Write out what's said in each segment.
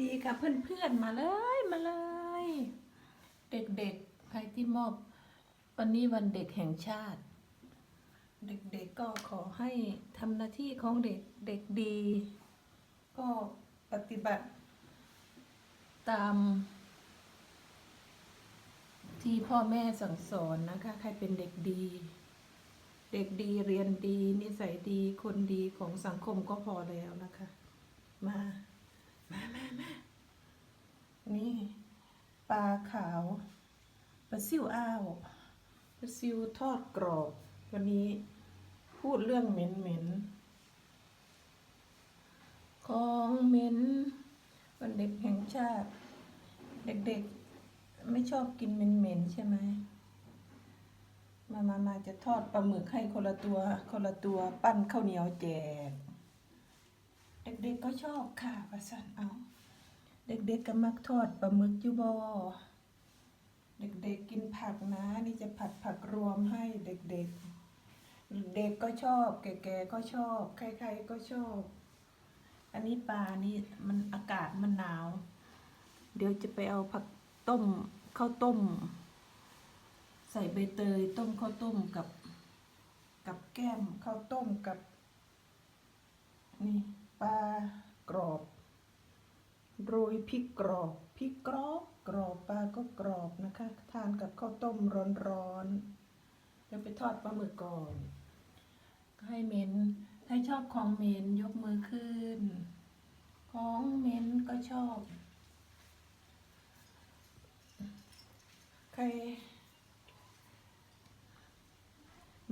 ดีค่ะเพื่อนๆมาเลยมาเลย เด็กๆใครที่มอบ วันนี้วันเด็กแห่งชาติ เด็กๆก็ขอให้ทำหน้าที่ของเด็กเด็กดี ก็ปฏิบัติตาม ที่พ่อแม่สั่งสอนนะคะ ใครเป็นเด็กดี เด็กดีเรียนดี นิสัยดีคนดีของสังคมก็พอแล้วนะคะ มามามามานี่ ปลาขาวปลาซิวอ้าวปลาซิวทอดกรอบ วันนี้พูดเรื่องเหม็นเหม็นของเหม็นวันเด็กแห่งชาติ เด็กๆไม่ชอบกินเหม็นๆใช่ไหมมามามาจะทอดปลาหมึกให้คนละตัว คนละตัวปั้นข้าวเหนียวแจกเด็กๆก็ชอบค่ะประสันเอา ด็กๆก็มักทอดปลาหมึกอยู่บอเด็กๆกินผักนะ นี่จะผัดผักรวมให้เด็กๆ เด็กก็ชอบ แก่ๆก็ชอบ ใครๆก็ชอบ อันนี้ปลานี่มันอากาศมันหนาว เดี๋ยวจะไปเอาผักต้มข้าวต้ม ใส่ใบเตยต้มข้าวต้มกับ กับแก้มข้าวต้มกับ นี่ปลากรอบ โรยพริกกรอบพริกกรอบกรอบปลาก็กรอบนะคะ ทานกับข้าวต้มร้อนๆเดี๋ยวไปทอดปลาหมึกก่อนให้เมนใครชอบของเมนยกมือขึ้น ของเมนก็ชอบ ใคร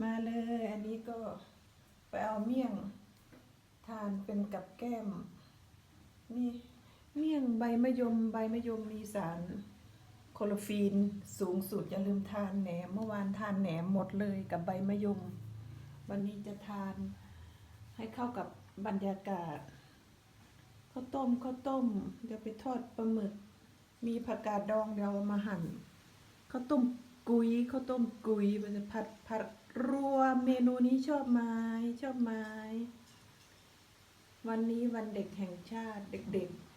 มาเลย อันนี้ก็ไปเอาเมี่ยง ทานเป็นกับแก้ม นี่ เมี่ยงใบมะยมใบมะยมมีสารโคโลฟีนสูงสุดอย่าลืมทานแหนมเมื่อวานทานแหนมหมดเลยกับใบมะยม วันนี้จะทานให้เข้ากับบรรยากาศข้าวต้มข้าวต้ม เดี๋ยวไปทอดปลาหมึก มีผักกาดดองเดี๋ยวมาหั่นข้าวต้มกุยข้าวต้มกุยมันจะผัดผัดรัวเมนูนี้ชอบไหมชอบไหมวันนี้วันเด็กแห่งชาติเด็ก ๆ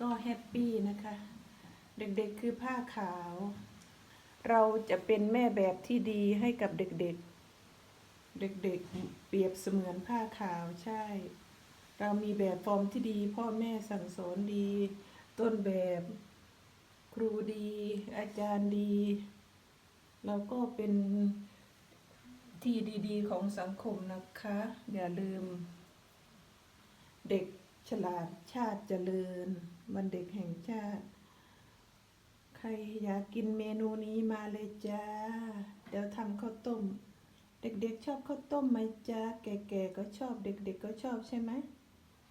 ก็แฮปปี้นะคะ เด็กๆคือผ้าขาว เราจะเป็นแม่แบบที่ดีให้กับเด็กๆ เด็กๆ เปรียบเสมือนผ้าขาวใช่ เรามีแบบฟอร์มที่ดี พ่อแม่สั่งสอนดี ต้นแบบครูดี อาจารย์ดี เราก็เป็นที่ดีๆ ของสังคมนะคะ อย่าลืม เด็กฉลาดชาติเจริญ วันเด็กแห่งชาติ ใครอยากกินเมนูนี้มาเลยจ้า เดี๋ยวทำข้าวต้ม เด็กๆชอบข้าวต้มไหมจ้า แก่ๆก็ชอบ เด็กๆก็ชอบใช่ไหม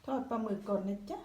ทอดปลาหมึกก่อนนะจ๊ะ